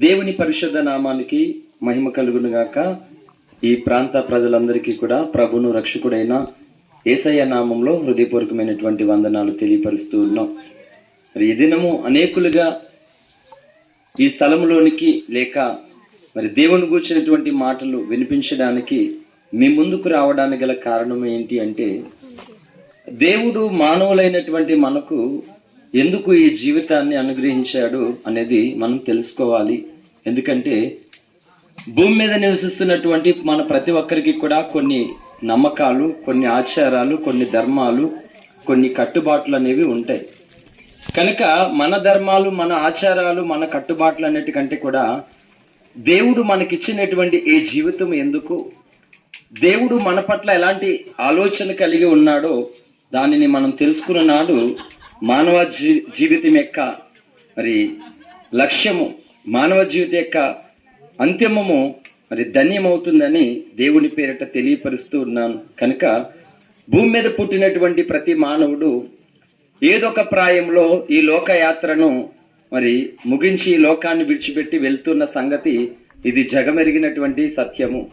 దేవుని పరిశుద్ధ నామానికి మహిమ కలుగును గాక. ఈ ప్రాంత ప్రజలందరికీ కూడా ప్రభును రక్షకుడైన ఏసయ్య నామంలో హృదయపూర్వకమైనటువంటి వందనాలు తెలియపరుస్తూ ఉన్నాం. మరి ఈ దినము అనేకులుగా ఈ స్థలంలోనికి లేక మరి దేవుని గూర్చినటువంటి మాటలు వినిపించడానికి మీ ముందుకు రావడానికి గల కారణం ఏంటి అంటే దేవుడు మానవులైనటువంటి మనకు ఎందుకు ఈ జీవితాన్ని అనుగ్రహించాడు అనేది మనం తెలుసుకోవాలి. ఎందుకంటే భూమి మీద నివసిస్తున్నటువంటి మన ప్రతి ఒక్కరికి కూడా కొన్ని నమ్మకాలు కొన్ని ఆచారాలు కొన్ని ధర్మాలు కొన్ని కట్టుబాట్లు అనేవి ఉంటాయి. కనుక మన ధర్మాలు మన ఆచారాలు మన కట్టుబాట్లు అన్నిటికంటే కూడా దేవుడు మనకిచ్చినటువంటి ఈ జీవితం ఎందుకు? దేవుడు మన పట్ల ఎలాంటి ఆలోచన కలిగి ఉన్నాడో దానిని మనం తెలుసుకున్న నాడు మానవ జీ- జీవితం యొక్క మరి లక్ష్యము మానవ జీవితం యొక్క అంతిమము మరి ధన్యమవుతుందని దేవుని పేరిట తెలియపరుస్తూ ఉన్నాను. కనుక భూమి మీద పుట్టినటువంటి ప్రతి మానవుడు ఏదొక ప్రాయంలో ఈ లోకయాత్రను మరి ముగించి ఈ లోకాన్ని విడిచిపెట్టి వెళ్తున్న సంగతి ఇది జగమెరిగినటువంటి సత్యము.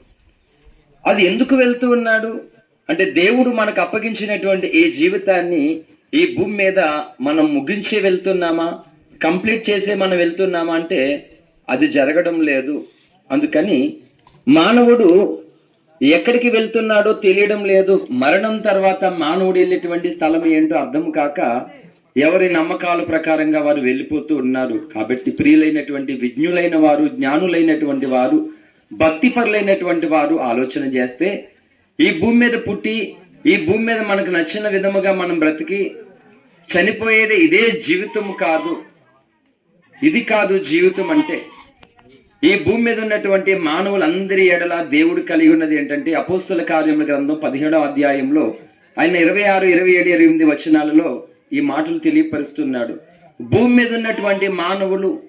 అది ఎందుకు వెళ్తూ ఉన్నాడు? అంటే దేవుడు మనకు అప్పగించినటువంటి ఈ జీవితాన్ని ఈ భూమి మీద మనం ముగించి వెళ్తున్నామా? కంప్లీట్ చేసే మనం వెళ్తున్నామా అంటే అది జరగడం లేదు. అందుకని మానవుడు ఎక్కడికి వెళ్తున్నాడో తెలియడం లేదు. మరణం తర్వాత మానవుడు వెళ్ళేటువంటి స్థలం ఏంటో అర్థం కాక ఎవరి నమ్మకాల ప్రకారంగా వారు వెళ్ళిపోతూ ఉన్నారు. కాబట్టి ప్రియులైనటువంటి విజ్ఞులైన వారు జ్ఞానులైనటువంటి వారు భక్తిపరులైనటువంటి వారు ఆలోచన చేస్తే ఈ భూమి మీద పుట్టి ఈ భూమి మీద మనకు నచ్చిన విధముగా మనం బ్రతికి చనిపోయేది ఇదే జీవితం కాదు. ఇది కాదు జీవితం అంటే. ఈ భూమి మీద ఉన్నటువంటి మానవులందరి ఎడల దేవుడు కలిగి ఉన్నది ఏంటంటే అపోస్తుల కార్యముల గ్రంథం పదిహేడవ అధ్యాయంలో ఆయన ఇరవై ఆరు ఇరవై ఏడు ఇరవై ఎనిమిది వచనాలలో ఈ మాటలు తెలియపరుస్తున్నాడు. భూమి మీద ఉన్నటువంటి మానవులు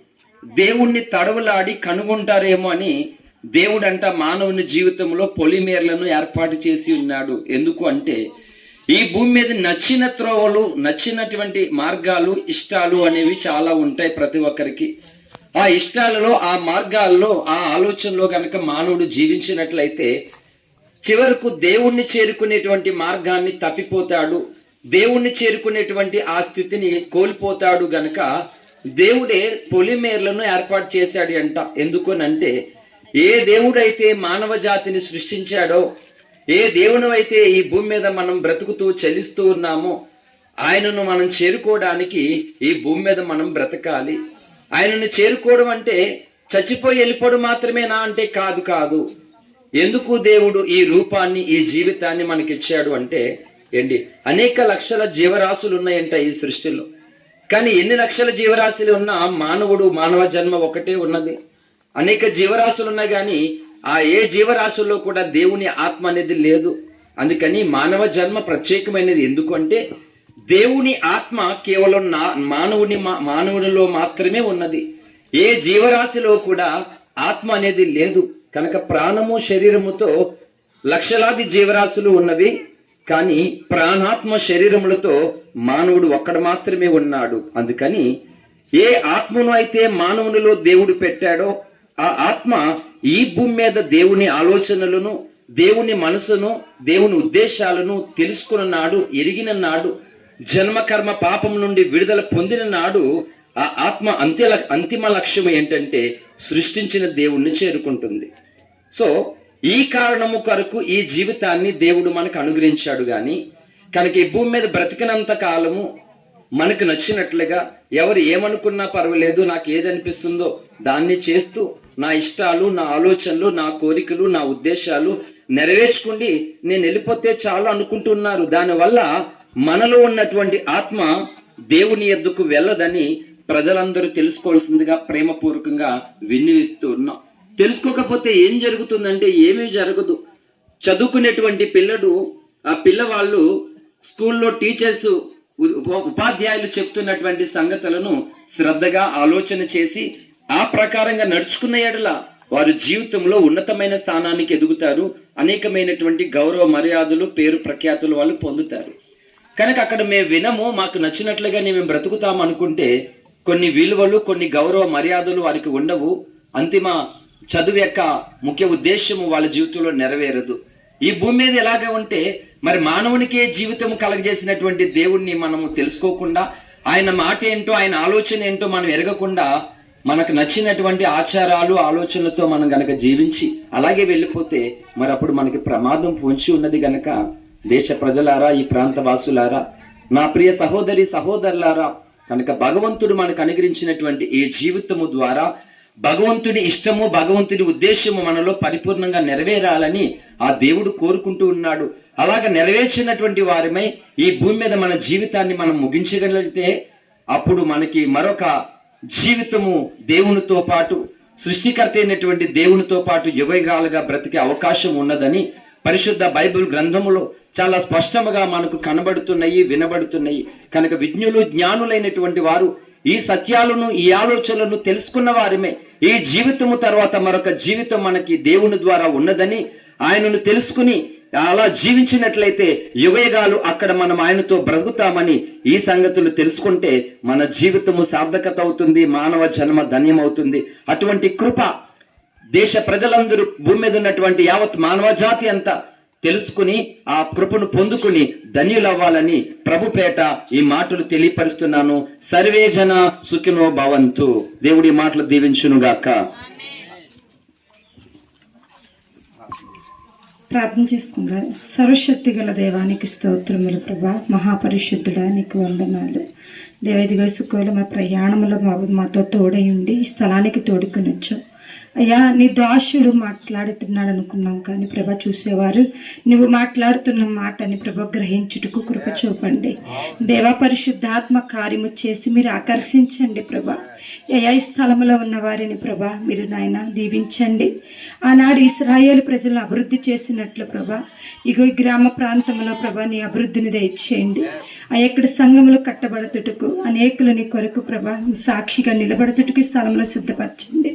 దేవుణ్ణి తడవలాడి కనుగొంటారేమో అని దేవుడంట మానవుని జీవితంలో పొలిమేర్లను ఏర్పాటు చేసి ఉన్నాడు. ఎందుకు అంటే ఈ భూమి మీద నచ్చిన త్రోవలు నచ్చినటువంటి మార్గాలు ఇష్టాలు అనేవి చాలా ఉంటాయి ప్రతి ఒక్కరికి. ఆ ఇష్టాలలో ఆ మార్గాల్లో ఆ ఆలోచనలో కనుక మానవుడు జీవించినట్లయితే చివరకు దేవుణ్ణి చేరుకునేటువంటి మార్గాన్ని తప్పిపోతాడు. దేవుణ్ణి చేరుకునేటువంటి ఆ స్థితిని కోల్పోతాడు గనక దేవుడే పొలిమేర్లను ఏర్పాటు చేశాడు అంట. ఎందుకనంటే ఏ దేవుడైతే మానవ జాతిని సృష్టించాడో ఏ దేవుని అయితే ఈ భూమి మీద మనం బ్రతుకుతూ చలిస్తూ ఉన్నామో ఆయనను మనం చేరుకోవడానికి ఈ భూమి మీద మనం బ్రతకాలి. ఆయనను చేరుకోవడం అంటే చచ్చిపోయి వెళ్ళిపోవడం మాత్రమేనా అంటే కాదు కాదు. ఎందుకు దేవుడు ఈ రూపాన్ని ఈ జీవితాన్ని మనకిచ్చాడు అంటే ఏంటి? అనేక లక్షల జీవరాశులు ఉన్నాయంట ఈ సృష్టిలో. కానీ ఎన్ని లక్షల జీవరాశులు ఉన్నా మానవుడు మానవ జన్మ ఒకటే ఉన్నది. అనేక జీవరాశులు ఉన్నాయి కానీ ఆ ఏ జీవరాశుల్లో కూడా దేవుని ఆత్మ అనేది లేదు. అందుకని మానవ జన్మ ప్రత్యేకమైనది. ఎందుకంటే దేవుని ఆత్మ కేవలం నా మానవుని మా- మానవునిలో మాత్రమే ఉన్నది. ఏ జీవరాశిలో కూడా ఆత్మ అనేది లేదు. కనుక ప్రాణము శరీరముతో లక్షలాది జీవరాశులు ఉన్నవి. కానీ ప్రాణాత్మ శరీరములతో మానవుడు ఒక్కడు మాత్రమే ఉన్నాడు. అందుకని ఏ ఆత్మను అయితే మానవునిలో దేవుడు పెట్టాడో ఆ ఆత్మ ఈ భూమి మీద దేవుని ఆలోచనలను దేవుని మనసును దేవుని ఉద్దేశాలను తెలుసుకున్న నాడు ఎరిగిన నాడు జన్మకర్మ పాపం నుండి విడుదల పొందిన నాడు ఆ ఆత్మ అంత్య అంతిమ లక్ష్యం ఏంటంటే సృష్టించిన దేవుణ్ణి చేరుకుంటుంది. సో ఈ కారణము కొరకు ఈ జీవితాన్ని దేవుడు మనకు అనుగ్రహించాడు గాని కనుక ఈ భూమి మీద బ్రతికినంత కాలము మనకు నచ్చినట్లుగా ఎవరు ఏమనుకున్నా పర్వాలేదు నాకు ఏది అనిపిస్తుందో దాన్ని చేస్తూ నా ఇష్టాలు నా ఆలోచనలు నా కోరికలు నా ఉద్దేశాలు నెరవేర్చుకుండి నేను వెళ్ళిపోతే చాలు అనుకుంటున్నారు. దానివల్ల మనలో ఉన్నటువంటి ఆత్మ దేవుని ఎద్దుకు వెళ్ళదని ప్రజలందరూ తెలుసుకోవాల్సిందిగా ప్రేమపూర్వకంగా విన్నవిస్తూ ఉన్నాం. తెలుసుకోకపోతే ఏం జరుగుతుందంటే ఏమీ జరగదు. చదువుకునేటువంటి పిల్లడు ఆ పిల్లవాళ్ళు స్కూల్లో టీచర్స్ ఉపాధ్యాయులు చెప్తున్నటువంటి సంగతులను శ్రద్ధగా ఆలోచన చేసి ఆ ప్రకారంగా నడుచుకున్న ఎడల వారు జీవితంలో ఉన్నతమైన స్థానానికి ఎదుగుతారు. అనేకమైనటువంటి గౌరవ మర్యాదలు పేరు ప్రఖ్యాతులు వాళ్ళు పొందుతారు. కనుక అక్కడ మేము వినము మాకు నచ్చినట్లుగానే మేము బ్రతుకుతాం అనుకుంటే కొన్ని విలువలు కొన్ని గౌరవ మర్యాదలు వారికి ఉండవు. అంతిమ చదువు యొక్క ముఖ్య ఉద్దేశము వాళ్ళ జీవితంలో నెరవేరదు. ఈ భూమి మీద ఎలాగే ఉంటే మరి మానవునికే జీవితం కలగజేసినటువంటి దేవుణ్ణి మనము తెలుసుకోకుండా ఆయన మాట ఏంటో ఆయన ఆలోచన ఏంటో మనం ఎరగకుండా మనకు నచ్చినటువంటి ఆచారాలు ఆలోచనలతో మనం గనక జీవించి అలాగే వెళ్ళిపోతే మరి అప్పుడు మనకి ప్రమాదం పొంచి ఉన్నది గనక దేశ ప్రజలారా ఈ ప్రాంత వాసులారా నా ప్రియ సహోదరి సహోదరులారా కనుక భగవంతుడు మనకు అనుగ్రహించినటువంటి ఈ జీవితము ద్వారా భగవంతుడి ఇష్టము భగవంతుడి ఉద్దేశము మనలో పరిపూర్ణంగా నెరవేరాలని ఆ దేవుడు కోరుకుంటూ ఉన్నాడు. అలాగ నెరవేర్చినటువంటి వారిమై ఈ భూమి మీద మన జీవితాన్ని మనం ముగించగలిగితే అప్పుడు మనకి మరొక జీవితము దేవునితో పాటు సృష్టికర్త అయినటువంటి దేవునితో పాటు యుగయుగాలుగా బ్రతికే అవకాశం ఉన్నదని పరిశుద్ధ బైబిల్ గ్రంథములో చాలా స్పష్టముగా మనకు కనబడుతున్నాయి వినబడుతున్నాయి. కనుక విజ్ఞులు జ్ఞానులైనటువంటి వారు ఈ సత్యాలను ఈ ఆలోచనలను తెలుసుకున్న వారిమే. ఈ జీవితము తర్వాత మరొక జీవితం మనకి దేవుని ద్వారా ఉన్నదని ఆయనను తెలుసుకుని అలా జీవించినట్లయితే యుగయుగాలు అక్కడ మనం ఆయనతో బ్రతుకుతామని ఈ సంగతులు తెలుసుకుంటే మన జీవితము సార్థకత అవుతుంది మానవ జన్మ ధన్యమవుతుంది. అటువంటి కృప దేశ ప్రజలందరూ భూమి మీద ఉన్నటువంటి యావత్ మానవ జాతి అంతా తెలుసుకుని ఆ కృపను పొందుకుని ధన్యులవ్వాలని ప్రభుపేట ఈ మాటలు తెలియపరుస్తున్నాను. సర్వే జన సుఖినో భవంతు. దేవుడి మాటలు దీవించునుగాక. ప్రార్థన చేసుకుందాం. సర్వశక్తి గల దేవానికి స్తోత్రములు ప్రభా. మహాపరిశుద్ధుడా నీకు వందనాలు. దేవదిగా సుఖోలు మా ప్రయాణంలో మా మాతో తోడై ఉండి ఈ స్థలానికి తోడుకొనొచ్చు. అయ్యా నీ దాసుడు మాట్లాడుతున్నాడు అనుకున్నాం కానీ ప్రభా చూసేవారు నువ్వు మాట్లాడుతున్న మాటని ప్రభా గ్రహించుటకు కృప చూపండి. దేవా పరిశుద్ధాత్మ కార్యము చేసి మీరు ఆకర్షించండి ప్రభా. అయ్యా స్థలంలో ఉన్న వారిని ప్రభా మీరు నాయన దీవించండి. ఆనాడు ఇస్రాయేల్ ప్రజలను అభివృద్ధి చేసినట్లు ప్రభా ఇగో ఈ గ్రామ ప్రాంతంలో ప్రభా నీ అభివృద్ధిని దయచేయండి. ఆ ఎక్కడ సంఘములు కట్టబడుతుటకు అనేకులు నీ కొరకు ప్రభా సాక్షిగా నిలబడుతుటకు ఈ స్థలంలో సిద్ధపరచండి.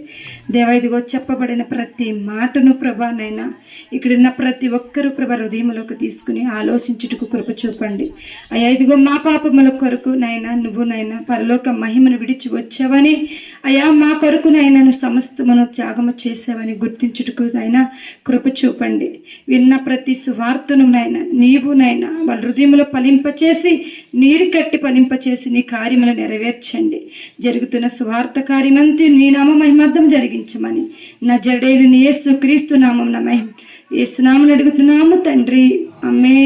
దేవా చెప్పబడిన ప్రతి మాటను ప్రభా నైనా ఇక్కడున్న ప్రతి ఒక్కరూ ప్రభా హృదయంలోకి తీసుకుని ఆలోచించుటకు కృప చూపండి. అయ్యా ఇదిగో మా పాపముల కొరకు నైనా నువ్వు నైనా పరలోక మహిమను విడిచి ప్రభువని అయ్యా మా కొరకునైనాను నైనా సమస్తమును త్యాగము చేసావని గుర్తించుటకు నైనా కృప చూపండి. విన్న ప్రతి సువార్తను నైనా నీవు వాళ్ళ హృదయంలో ఫలింపచేసి నీరు కట్టి ఫలింపచేసి నీ కార్యములు నెరవేర్చండి. జరుగుతున్న సువార్త కార్యమంతి నీ నామ మహిమార్థం జరిగించమని. నా జడేలు నీ యేసు క్రీస్తు నామం నా మహిమ ఏసునామని అడుగుతున్నాము తండ్రి. అమ్మే